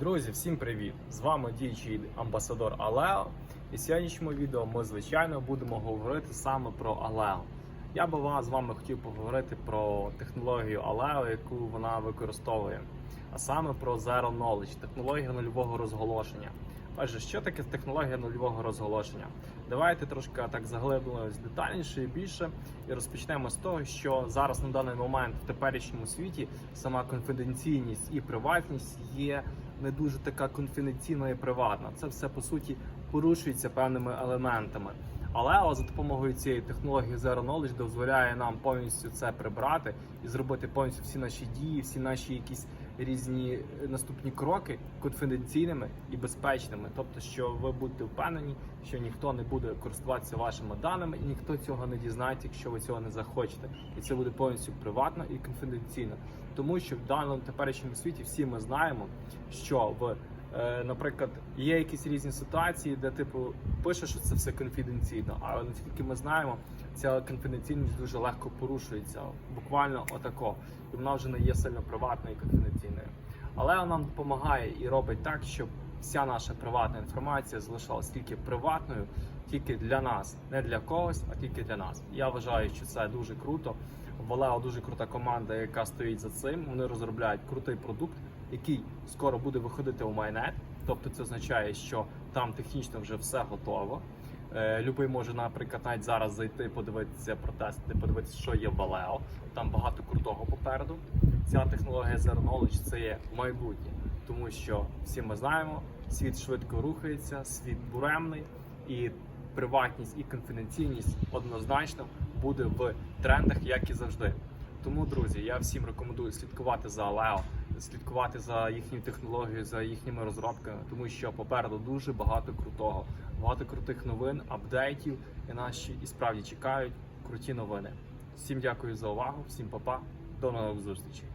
Друзі, всім привіт! З вами діючий амбасадор Алео. І в сьогоднішньому відео ми, звичайно, будемо говорити саме про Алео. Я би вас з вами хотів поговорити про технологію Алео, яку вона використовує, а саме про Zero Knowledge, технологію нульового розголошення. Отже, що таке технологія нульового розголошення? Давайте трошки так заглибимось детальніше і більше, і розпочнемо з того, що зараз на даний момент в теперішньому світі сама конфіденційність і приватність є не дуже така конфіденційна і приватна. Це все по суті порушується певними елементами. Але за допомогою цієї технології Zero Knowledge дозволяє нам повністю це прибрати і зробити повністю всі наші дії, всі наші якісь різні наступні кроки конфіденційними і безпечними. Тобто, що ви будете впевнені, що ніхто не буде користуватися вашими даними, і ніхто цього не дізнається, якщо ви цього не захочете. І це буде повністю приватно і конфіденційно. Тому що в даному теперішньому світі всі ми знаємо, що в Е, наприклад, є якісь різні ситуації, де типу пише, що це все конфіденційно, але наскільки ми знаємо, ця конфіденційність дуже легко порушується, буквально отако, і вона вже не є сильно приватною і конфіденційною. Але вона нам допомагає і робить так, щоб вся наша приватна інформація залишалась тільки приватною, тільки для нас, не для когось, а тільки для нас. Я вважаю, що це дуже круто. Валео дуже крута команда, яка стоїть за цим. Вони розробляють крутий продукт, який скоро буде виходити у майнет. Тобто це означає, що там технічно вже все готово. Е, Любий може, наприклад, навіть зараз зайти, подивитися протести, подивитися, що є Валео. Там багато крутого попереду. Ця технологія Zero Knowledge – це є майбутнє, тому що всі ми знаємо, світ швидко рухається, світ буремний і приватність і конфіденційність однозначно буде в трендах, як і завжди. Тому, друзі, я всім рекомендую слідкувати за Aleo, слідкувати за їхньою технологією, за їхніми розробками, тому що попереду дуже багато крутого, багато крутих новин, апдейтів, і наші і справді чекають круті новини. Всім дякую за увагу, всім па-па, до нових зустрічей.